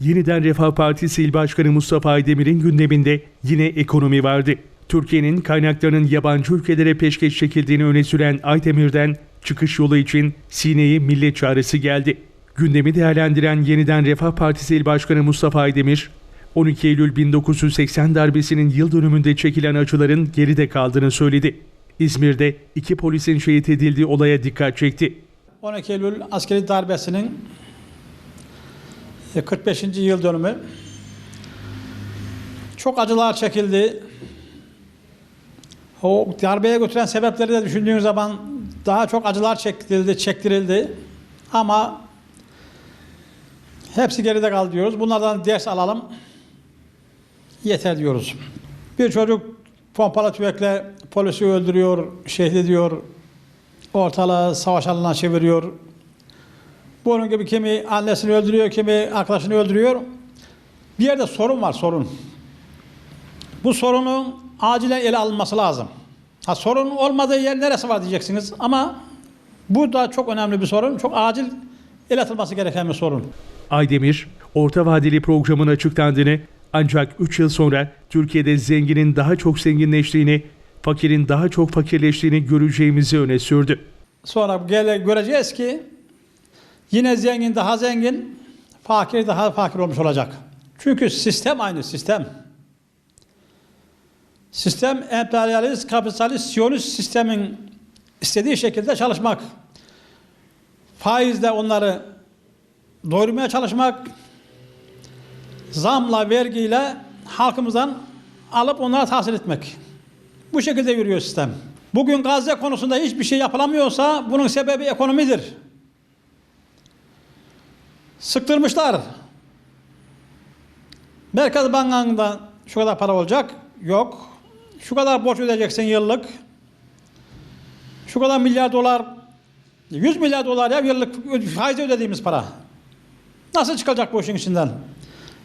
Yeniden Refah Partisi İl Başkanı Mustafa Aydemir'in gündeminde yine ekonomi vardı. Türkiye'nin kaynaklarının yabancı ülkelere peşkeş çekildiğini öne süren Aydemir'den çıkış yolu için Sine'ye millet çağrısı geldi. Gündemi değerlendiren Yeniden Refah Partisi İl Başkanı Mustafa Aydemir, 12 Eylül 1980 darbesinin yıl dönümünde çekilen acıların geride kaldığını söyledi. İzmir'de iki polisin şehit edildiği olaya dikkat çekti. 12 Eylül askeri darbesinin 45. yıl dönümü. Çok acılar çekildi. O darbeye götüren sebepleri de düşündüğün zaman daha çok acılar çektirildi, çektirildi. Ama hepsi geride kaldı diyoruz. Bunlardan ders alalım. Yeter diyoruz. Bir çocuk pompalı tüfekle polisi öldürüyor, şehit ediyor, ortalığı savaş alanına çeviriyor. Bunun gibi kimi annesini öldürüyor, kimi arkadaşını öldürüyor. Bir yerde sorun var, sorun. Bu sorunun acilen ele alınması lazım. Ha, sorun olmadığı yer neresi var diyeceksiniz ama bu da çok önemli bir sorun. Çok acil el atılması gereken bir sorun. Aydemir, orta vadeli programın açıklandığını ancak 3 yıl sonra Türkiye'de zenginin daha çok zenginleştiğini, fakirin daha çok fakirleştiğini göreceğimizi öne sürdü. Sonra gele göreceğiz ki yine zengin daha zengin, fakir daha fakir olmuş olacak. Çünkü sistem aynı sistem. Sistem emperyalist, kapitalist, siyonist sistemin istediği şekilde çalışmak. Faizle onları doyurmaya çalışmak, zamla, vergiyle halkımızdan alıp onlara tahsil etmek. Bu şekilde yürüyor sistem. Bugün Gazze konusunda hiçbir şey yapılamıyorsa bunun sebebi ekonomidir. Sıktırmışlar. Merkez Bankası'nda şu kadar para olacak. Yok. Şu kadar borç ödeyeceksin yıllık. Şu kadar milyar dolar 100 milyar dolar ya yıllık faiz ödediğimiz para. Nasıl çıkacak bu işin içinden?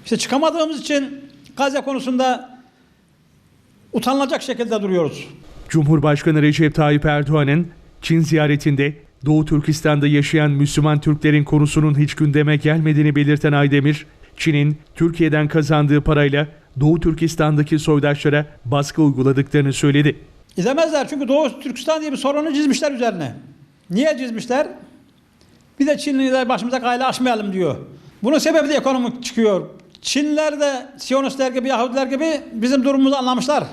İşte çıkamadığımız için Gazze konusunda utanılacak şekilde duruyoruz. Cumhurbaşkanı Recep Tayyip Erdoğan'ın Çin ziyaretinde Doğu Türkistan'da yaşayan Müslüman Türklerin konusunun hiç gündeme gelmediğini belirten Aydemir, Çin'in Türkiye'den kazandığı parayla Doğu Türkistan'daki soydaşlara baskı uyguladıklarını söyledi. İzlemezler çünkü Doğu Türkistan diye bir sorunu çizmişler üzerine. Niye çizmişler? Bir de Çinliler başımıza kayla açmayalım diyor. Bunun sebebi de ekonomik çıkıyor. Çinliler de Siyonistler gibi, Yahudiler gibi bizim durumumuzu anlamışlar.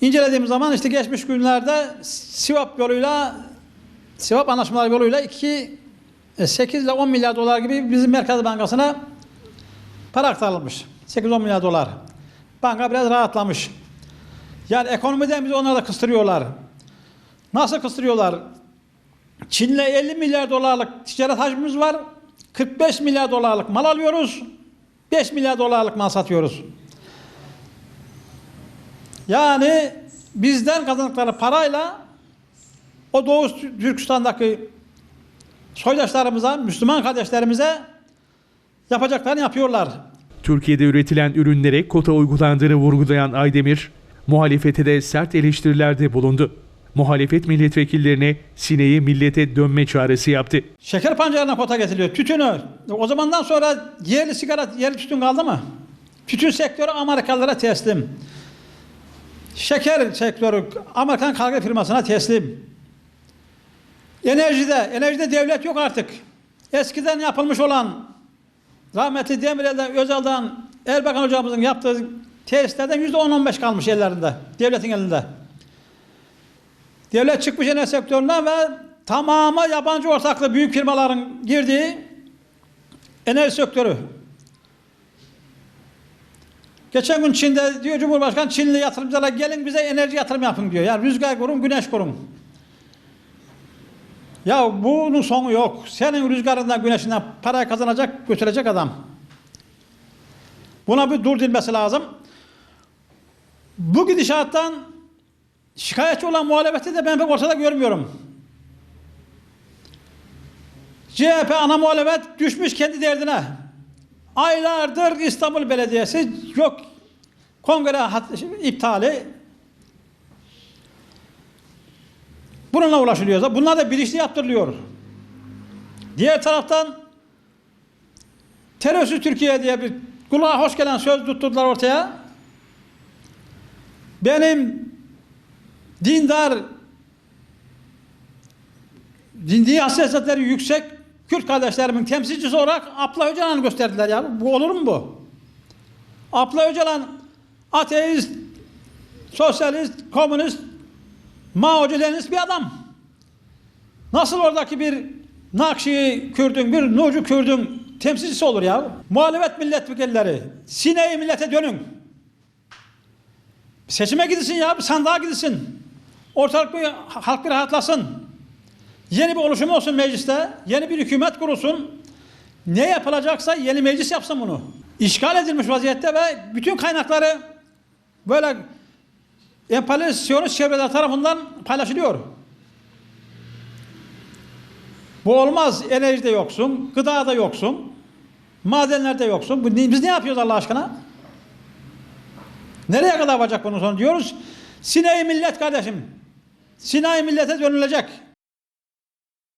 İncelediğimiz zaman işte geçmiş günlerde Sivap yoluyla Sivap anlaşmaları yoluyla 2 8 ile 10 milyar dolar gibi bizim Merkez Bankası'na para aktarılmış. 8-10 milyar dolar. Banka biraz rahatlamış. Yani ekonomiden bizi onlar da kıstırıyorlar. Nasıl kıstırıyorlar? Çin'le 50 milyar dolarlık ticaret hacmimiz var. 45 milyar dolarlık mal alıyoruz. 5 milyar dolarlık mal satıyoruz. Yani bizden kazandıkları parayla o Doğu Türkistan'daki soydaşlarımıza, Müslüman kardeşlerimize yapacaklarını yapıyorlar. Türkiye'de üretilen ürünlere kota uygulandığını vurgulayan Aydemir, muhalefete de sert eleştirilerde bulundu. Muhalefet milletvekillerine sineği millete dönme çağrısı yaptı. Şeker pancarına kota getiriliyor. Tütünü. O zamandan sonra yerli sigara, yerli tütün kaldı mı? Tütün sektörü Amerikalılara teslim. Şeker sektörü Amerikan kargo firmasına teslim. Enerjide, enerjide devlet yok artık. Eskiden yapılmış olan rahmetli Demirel'den, Özal'dan, Erbakan hocamızın yaptığı tesislerden yüzde on-on beş kalmış ellerinde. Devletin elinde. Devlet çıkmış enerji sektöründen ve tamamı yabancı ortaklı büyük firmaların girdiği enerji sektörü. Geçen gün Çin'de diyor Cumhurbaşkanı Çinli yatırımcılara gelin bize enerji yatırım yapın diyor. Yani rüzgar kurun, güneş kurun. Ya bunun sonu yok. Senin rüzgarından, güneşinden para kazanacak, götürecek adam. Buna bir dur dilmesi lazım. Bu gidişattan şikayetçi olan muhalefeti de ben pek ortada görmüyorum. CHP ana muhalefet düşmüş kendi derdine. Aylardır İstanbul Belediyesi yok kongre iptali. Bununla ulaşılıyorsa bunlar da bilinçli yaptırılıyor. Diğer taraftan terörsüz Türkiye diye bir kulağa hoş gelen söz tutturdular ortaya. Benim dindar dini hassasiyetleri yüksek Kürt kardeşlerimin temsilcisi olarak Abla Öcalan'ı gösterdiler ya. Bu olur mu bu? Abla Öcalan ateist, sosyalist, komünist, Mao'cu Leninist bir adam. Nasıl oradaki bir Nakşi Kürdün, bir Nurcu Kürdün temsilcisi olur ya? Muhalefet milletvekilleri, sineği millete dönün. Seçime gidilsin ya, bir sandığa gidilsin. Ortalık bir halk bir rahatlasın. Yeni bir oluşum olsun mecliste, yeni bir hükümet kurulsun. Ne yapılacaksa yeni meclis yapsın bunu. İşgal edilmiş vaziyette ve bütün kaynakları böyle emperyalist çevreler tarafından paylaşılıyor. Bu olmaz. Enerjide yoksun, gıdada yoksun, madenlerde yoksun. Biz ne yapıyoruz Allah aşkına? Nereye kadar varacak bunun sonu diyoruz? Sineği millet kardeşim. Sineği millete dönülecek.